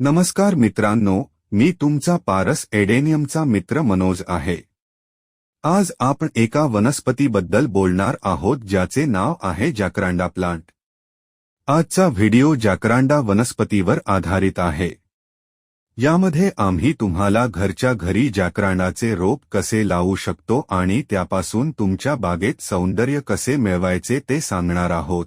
नमस्कार मित्रांनो मी तुमचा पारस एडेनियमचा मित्र मनोज आहे. आज आपण एका वनस्पतीबद्दल बोलणार आहोत ज्याचे नाव आहे जॅकरांडा प्लांट. आजचा व्हिडिओ जॅकरांडा वनस्पतीवर आधारित आहे. यामध्ये आम्ही तुम्हाला घरच्या घरी जॅकरांडाचे रोप कसे लावू शकतो आणि त्यापासून तुमच्या बागेत सौंदर्य कसे मिळवायचे ते सांगणार आहोत.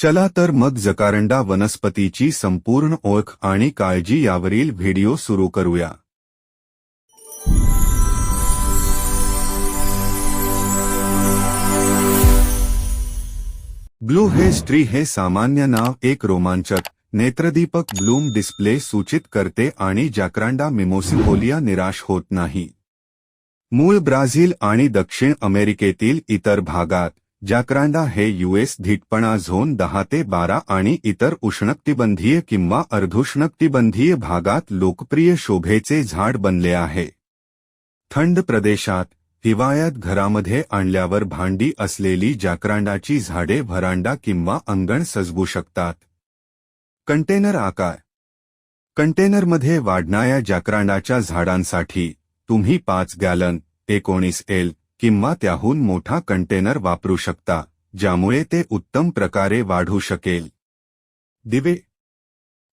चला तर मग जकारंडा वनस्पतीची संपूर्ण ओळख आणि काळजी यावरील व्हिडिओ सुरू करूया. ब्लू हे स्त्री हे सामान्य नाव एक रोमांचक नेत्रदीपक ब्लूम डिस्प्ले सूचित करते आणि जॅक्रांडा मिमोसिफोलिया निराश होत नाही. मूळ ब्राझील आणि दक्षिण अमेरिकेतील इतर भागात जाकरांडा हे यूएस धीटपणा झोन दहा ते बारा आणि इतर उष्णकटिबंधीय किंवा अर्धुष्णकटिबंधीय भागात लोकप्रिय शोभेचे झाड बनले आहे. थंड प्रदेशात हिवाळ्यात घरामध्ये आणल्यावर भांडी असलेली जाकरांडाची झाडे व्हरांडा किंवा अंगण सजवू शकतात. कंटेनर आकार. कंटेनरमध्ये वाढणाऱ्या जॅक्रांडाच्या झाडांसाठी तुम्ही पाच गॅलन एकोणीस एल किंवा त्याहून मोठा कंटेनर वापरू शकता ज्यामुळे ते उत्तम प्रकारे वाढू शकेल. दिवे.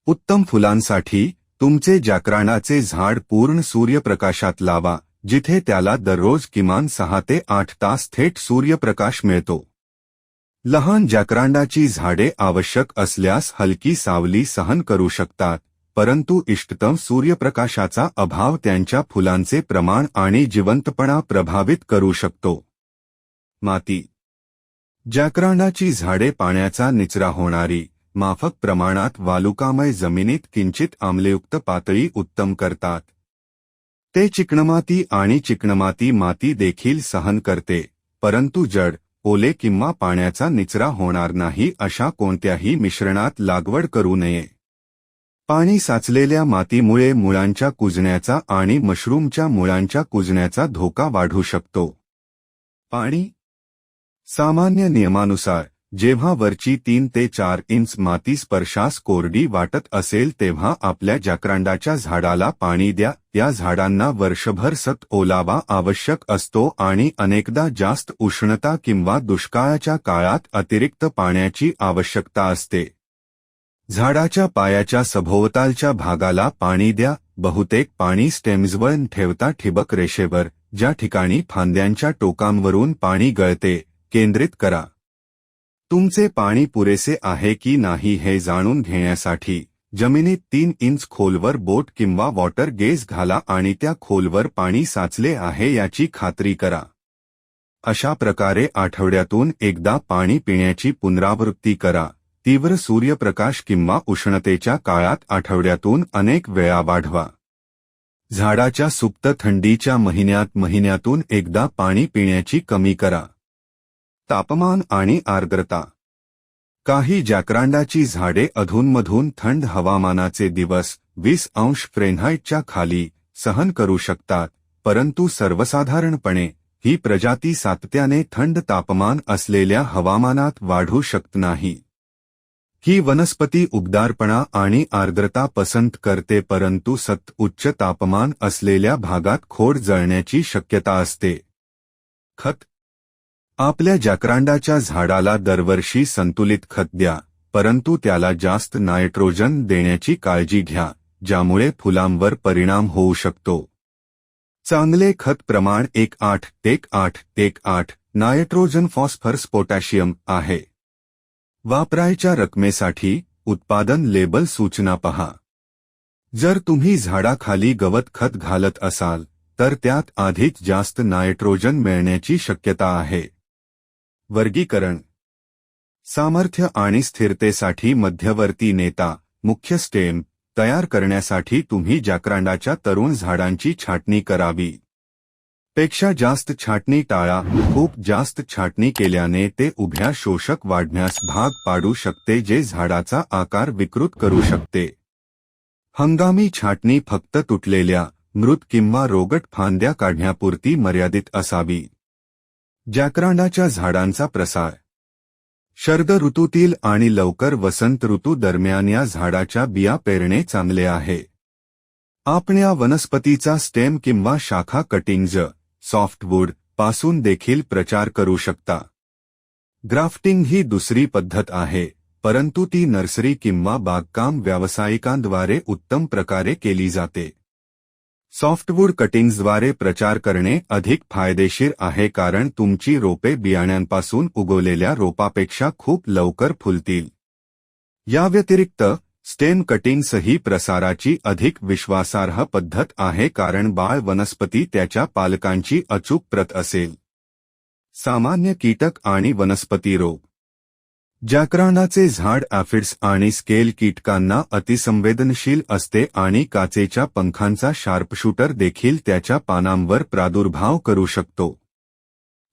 उत्तम फुलांसाठी तुमचे जाकराणाचे झाड पूर्ण सूर्यप्रकाशात लावा जिथे त्याला दररोज किमान सहा ते आठ तास थेट सूर्यप्रकाश मिळतो. लहान जाकरांडाची झाडे आवश्यक असल्यास हलकी सावली सहन करू शकतात परंतु इष्टतम सूर्यप्रकाशाचा अभाव त्यांच्या फुलांचे प्रमाण आणि जिवंतपणा प्रभावित करू शकतो. माती. जॅकरांडाची झाडे पाण्याचा निचरा होणारी माफक प्रमाणात वालुकामय जमिनीत किंचित आम्लयुक्त पातळी उत्तम करतात. ते चिकणमाती आणि चिकणमाती माती देखील सहन करते परंतु जड ओले किंवा पाण्याचा निचरा होणार नाही अशा कोणत्याही मिश्रणात लागवड करू नये. पाणी साचलेल्या मातीमुळे मुळांच्या कुजण्याचा आणि मशरूमच्या मुळांच्या कुजण्याचा धोका वाढू शकतो. पाणी सामान्य नियमानुसार जेव्हा वरची तीन ते चार इंच माती स्पर्शास कोरडी वाटत असेल तेव्हा आपल्या जाकरांडाच्या झाडाला पाणी द्या. या झाडांना वर्षभर सत ओलावा आवश्यक असतो आणि अनेकदा जास्त उष्णता किंवा दुष्काळाच्या काळात अतिरिक्त पाण्याची आवश्यकता असते. झाडाच्या पायाच्या सभोवतालच्या भागाला पाणी द्या बहुतेक पाणी स्टेम्सवर ठेवता ठिबक रेषेवर ज्या ठिकाणी फांद्यांच्या टोकांवरून पाणी गळते केंद्रित करा. तुमचे पाणी पुरेसे आहे की नाही हे जाणून घेण्यासाठी जमिनीत तीन इंच खोलवर बोट किंवा वॉटर गेज घाला आणि त्या खोलवर पाणी साचले आहे याची खात्री करा. अशा प्रकारे आठवड्यातून एकदा पाणी पिण्याची पुनरावृत्ती करा. तीव्र सूर्यप्रकाश किंवा उष्णतेच्या काळात आठवड्यातून अनेक वेळा वाढवा. झाडाच्या सुप्त थंडीच्या महिन्यात महिन्यातून एकदा पाणी पिण्याची कमी करा. तापमान आणि आर्द्रता. काही जॅकरांडाची झाडे अधूनमधून थंड हवामानाचे दिवस वीस अंश फ्रेनहाईटच्या खाली सहन करू शकतात परंतु सर्वसाधारणपणे ही प्रजाती सातत्याने थंड तापमान असलेल्या हवामानात वाढू शकत नाही. ही वनस्पती उबदारपणा आणि आर्द्रता पसंत करते परंतु सत उच्च तापमान असलेल्या भागात खोड जळण्याची शक्यता असते. खत. आपल्या जॅकरांडाच्या झाडाला दरवर्षी संतुलित खत द्या परंतु त्याला जास्त नायट्रोजन देण्याची काळजी घ्या ज्यामुळे फुलांवर परिणाम होऊ शकतो. चांगले खत प्रमाण एक आठ एक आठ एक आठ नायट्रोजन फॉस्फरस पोटॅशियम आहे. वापरायच्या रकमेसाठी उत्पादन लेबल सूचना पहा. जर तुम्ही झाडाखाली गवत खत घालत असाल, तर त्यात आधीच जास्त नायट्रोजन मिळण्याची शक्यता आहे. वर्गीकरण. सामर्थ्य आणि स्थिरतेसाठी मध्यवर्ती नेता, मुख्य स्टेम, तयार करण्यासाठी तुम्ही जाकरांडाच्या तरुण झाडांची छाटणी करावी. पेक्षा जास्त छाटणी टाळा खूप जास्त छाटणी केल्याने ते उभ्या शोषक वाढण्यास भाग पाडू शकते जे झाडाचा आकार विकृत करू शकते. हंगामी छाटणी फक्त तुटलेल्या मृत किंवा रोगट फांद्या काढण्यापुरती मर्यादित असावी. जॅकरांडाच्या झाडांचा प्रसार. शरद ऋतूतील आणि लवकर वसंत ऋतू दरम्यान या झाडाच्या बिया पेरणे चांगले आहे. आपण या वनस्पतीचा स्टेम किंवा शाखा कटिंग्ज सॉफ्टवूडपासून देखील प्रचार करू शकता. ग्राफ्टिंग ही दुसरी पद्धत आहे परंतु ती नर्सरी किंवा बागकाम व्यावसायिकांद्वारे उत्तम प्रकारे केली जाते. सॉफ्टवूड कटिंग्जद्वारे प्रचार करणे अधिक फायदेशीर आहे कारण तुमची रोपे बियाण्यांपासून उगवलेल्या रोपापेक्षा खूप लवकर फुलतील. या व्यतिरिक्त स्टेम कटिंग्स ही प्रसाराची अधिक विश्वासार्ह पद्धत आहे कारण बाळ वनस्पती त्याच्या पालकांची अचूक प्रत असेल. सामान्य कीटक आणि वनस्पती रोग. जॅकरांडाचे झाड ॲफिड्स आणि स्केल कीटकांना अतिसंवेदनशील असते आणि काचेच्या पंखांचा शार्पशूटर देखील त्याच्या पानांवर प्रादुर्भाव करू शकतो.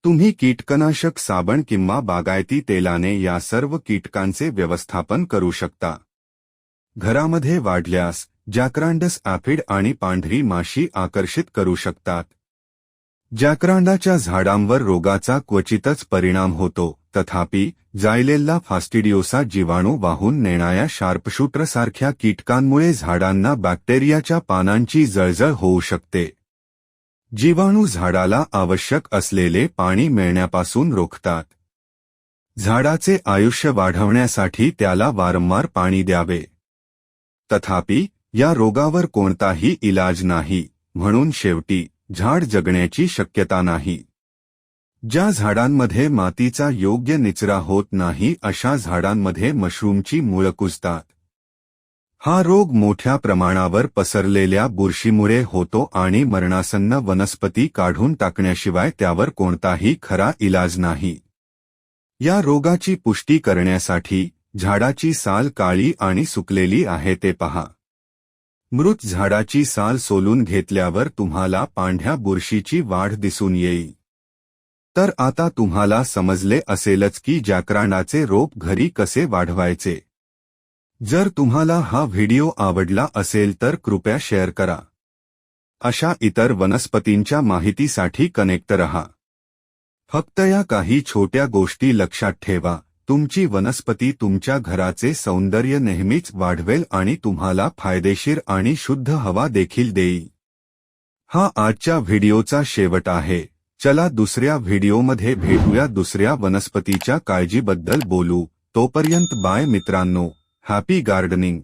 तुम्ही कीटकनाशक साबण किंवा बागायती तेलाने या सर्व कीटकांचे व्यवस्थापन करू शकता. घरामध्ये वाढल्यास जॅक्रांडस ॲफिड आणि पांढरी माशी आकर्षित करू शकतात. जॅकरांडाच्या झाडांवर रोगाचा क्वचितच परिणाम होतो तथापि जायलेल्ला फास्टिडिओसा जीवाणू वाहून नेणाऱ्या शार्पशूटरसारख्या कीटकांमुळे झाडांना बॅक्टेरियाच्या पानांची जळजळ होऊ शकते. जीवाणू झाडाला आवश्यक असलेले पाणी मिळण्यापासून रोखतात. झाडाचे आयुष्य वाढवण्यासाठी त्याला वारंवार पाणी द्यावे. तथापि या रोगावर कोणताही इलाज नाही म्हणून शेवटी झाड जगण्याची शक्यता नाही. ज्या झाडांमध्ये मातीचा योग्य निचरा होत नाही अशा झाडांमध्ये मशरूमची मुळं कुजतात. हा रोग मोठ्या प्रमाणावर पसरलेल्या बुरशीमुळे होतो आणि मरणासन्न वनस्पती काढून टाकण्याशिवाय त्यावर कोणताही खरा इलाज नाही. या रोगाची पुष्टी करण्यासाठी झाडाची साल काळी आणि सुकलेली आहे ते पहा. मृत झाडाची साल सोलून घेतल्यावर तुम्हाला पांढ्या बुरशीची वाढ दिसून येईल. तर आता तुम्हाला समजले असेलच की जाकराणाचे रोप घरी कसे वाढवायचे. जर तुम्हाला हा व्हिडिओ आवडला असेल तर कृपया शेअर करा. अशा इतर वनस्पतींच्या माहितीसाठी कनेक्ट रहा. फक्त या काही छोट्या गोष्टी लक्षात ठेवा. तुमची वनस्पती तुमच्या घराचे सौंदर्य नेहमीच वाढवेल आणि तुम्हाला फायदेशीर आणि शुद्ध हवा देखील देईल. हा आजच्या व्हिडिओचा शेवट आहे. चला दुसऱ्या व्हिडिओमध्ये भेटूया. दुसऱ्या वनस्पतीच्या काळजीबद्दल बोलू. तोपर्यंत बाय मित्रांनो. Happy gardening